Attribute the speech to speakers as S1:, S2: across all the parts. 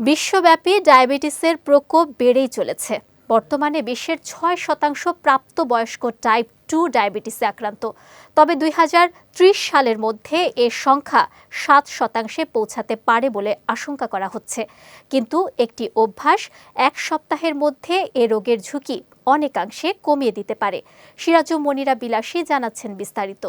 S1: বিশ্বব্যাপী ডায়াবেটিসের প্রকোপ বেড়েই চলেছে। বর্তমানে বিশ্বের ছয় শতাংশ প্রাপ্তবয়স্ক টাইপ টু ডায়াবেটিসে আক্রান্ত। তবে দুই হাজার ত্রিশ সালের মধ্যে এর সংখ্যা সাত শতাংশে পৌঁছাতে পারে বলে আশঙ্কা করা হচ্ছে। কিন্তু একটি অভ্যাস এক সপ্তাহের মধ্যে এ রোগের ঝুঁকি অনেকাংশে কমিয়ে দিতে পারে। সিরাজু মনিরা বিলাসী জানাচ্ছেন বিস্তারিত।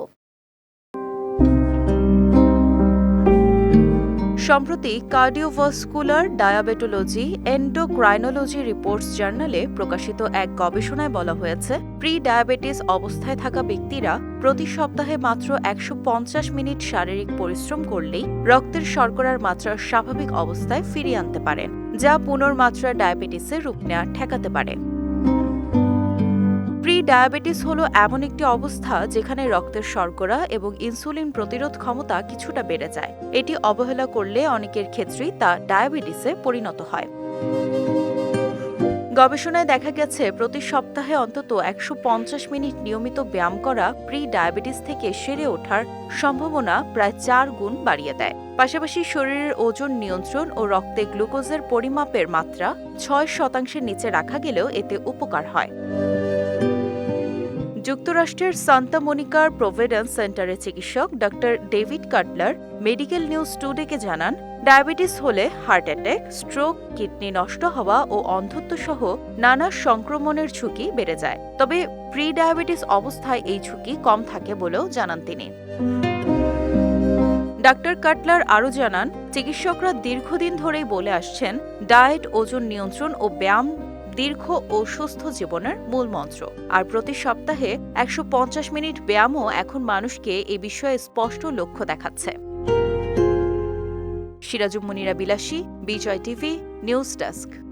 S2: সম্প্রতি কার্ডিওভাস্কুলার ডায়াবেটোলজি, এন্ডোক্রাইনোলজি রিপোর্টস জার্নালে প্রকাশিত এক গবেষণায় বলা হয়েছে প্রি ডায়াবেটিস অবস্থায় থাকা ব্যক্তিরা প্রতি সপ্তাহে মাত্র একশো পঞ্চাশ মিনিট শারীরিক পরিশ্রম করলেই রক্তের শর্করার মাত্রা স্বাভাবিক অবস্থায় ফিরিয়ে আনতে পারেন যা পুনর্মাত্রা ডায়াবেটিসের রূপ নেওয়া ঠেকাতে প্রি। ডায়াবেটিস হলো এমন একটি অবস্থা যেখানে রক্তের শর্করা এবং ইনসুলিন প্রতিরোধ ক্ষমতা কিছুটা বেড়ে যায়। এটি অবহেলা করলে অনেকের ক্ষেত্রেই তা ডায়াবেটিসে পরিণত হয়। গবেষণায় দেখা গেছে, প্রতি সপ্তাহে অন্তত একশো পঞ্চাশ মিনিট নিয়মিত ব্যায়াম করা প্রি ডায়াবেটিস থেকে সেরে ওঠার সম্ভাবনা প্রায় চার গুণ বাড়িয়ে দেয়। পাশাপাশি শরীরের ওজন নিয়ন্ত্রণ ও রক্তে গ্লুকোজের পরিমাপের মাত্রা ছয় শতাংশের নিচে রাখা গেলেও এতে উপকার হয়। যুক্তরাষ্ট্রের সান্তা মনিকার প্রভিডেন্স সেন্টারের চিকিৎসক doctor David Cutler medical news টুডেকে জানান, ডায়াবেটিস হলে হার্ট অ্যাটাক, স্ট্রোক, কিডনি নষ্ট হওয়া ও অন্ধত্ব সহ নানা সংক্রমণের ঝুঁকি বেড়ে যায়। তবে প্রি ডায়াবেটিস অবস্থায় এই ঝুঁকি কম থাকে বলেও জানান তিনি। ডাক্তার কাটলার আরও জানান, চিকিৎসকরা দীর্ঘদিন ধরেই বলে আসছেন, ডায়েট, ওজন নিয়ন্ত্রণ ও ব্যায়াম দীর্ঘ ও সুস্থ জীবনের মূল মন্ত্র। আর প্রতি সপ্তাহে একশো পঞ্চাশ মিনিট ব্যায়ামও এখন মানুষকে এ বিষয়ে স্পষ্ট লক্ষ্য দেখাচ্ছে। সিরাজুম মুনিরা বিলাসী, বিজয় টিভি, নিউজ ডেস্ক।